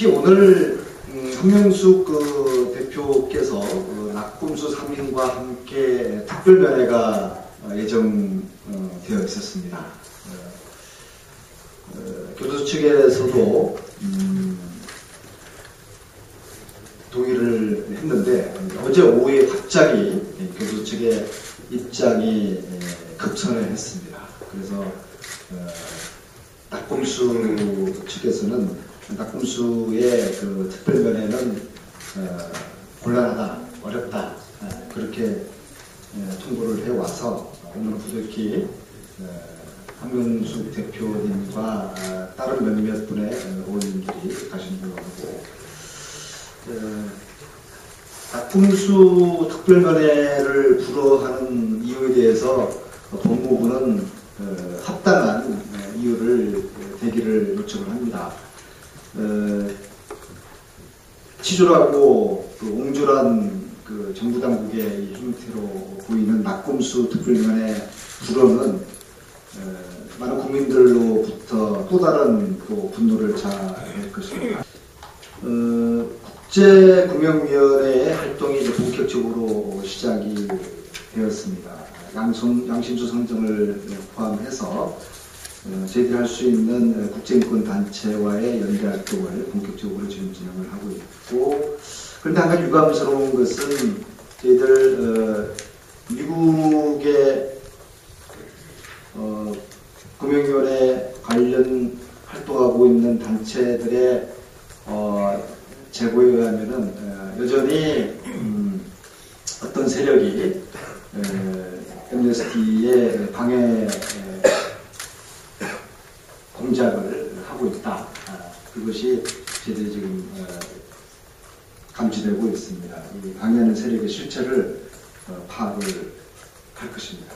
특히 오늘 음, 한명숙 그 대표께서 어, 낙곰수 3인과 함께 특별면회가 어, 예정되어 있었습니다. 어, 어, 교도소 측에서도 음, 동의를 했는데 어제 오후에 갑자기 교도소 측의 입장이 에, 급선을 했습니다. 그래서 어, 낙곰수 측에서는 낙곰수의 그 특별면회는 어, 곤란하다, 어렵다 어, 그렇게 에, 통보를 해와서 오늘 부득이 어, 황명숙 대표님과 아, 다른 몇몇 분의 의원님들이 가신 걸로 하고 어, 낙품수 특별면회를 불허하는 이유에 대해서 법무부는 어, 합당한 어, 이유를 어, 대기를 요청을 합니다. 어, 치졸하고 그 옹졸한 그 정부 당국의 이 형태로 보이는 낙곰수 특별면회 불허는 어, 많은 국민들로부터 또 다른 또 분노를 자아낼 것입니다. 어, 국제금융위원회의 활동이 이제 본격적으로 시작이 되었습니다. 양성, 양심수 선정을 포함해서 어, 저희들이 할 수 있는 어, 국제인권 단체와의 연대 활동을 본격적으로 지금 진행을 하고 있고 그런데 한 가지 유감스러운 것은 저희들 어, 미국의 어, 금융위원회 관련 활동하고 있는 단체들의 어, 제보에 의하면은 어, 여전히 음, 어떤 세력이 MST의 방해 에, 공작을 하고 있다. 아, 그것이 저희들이 지금 어, 감지되고 있습니다. 이 방해하는 세력의 실체를 어, 파악을 할 것입니다.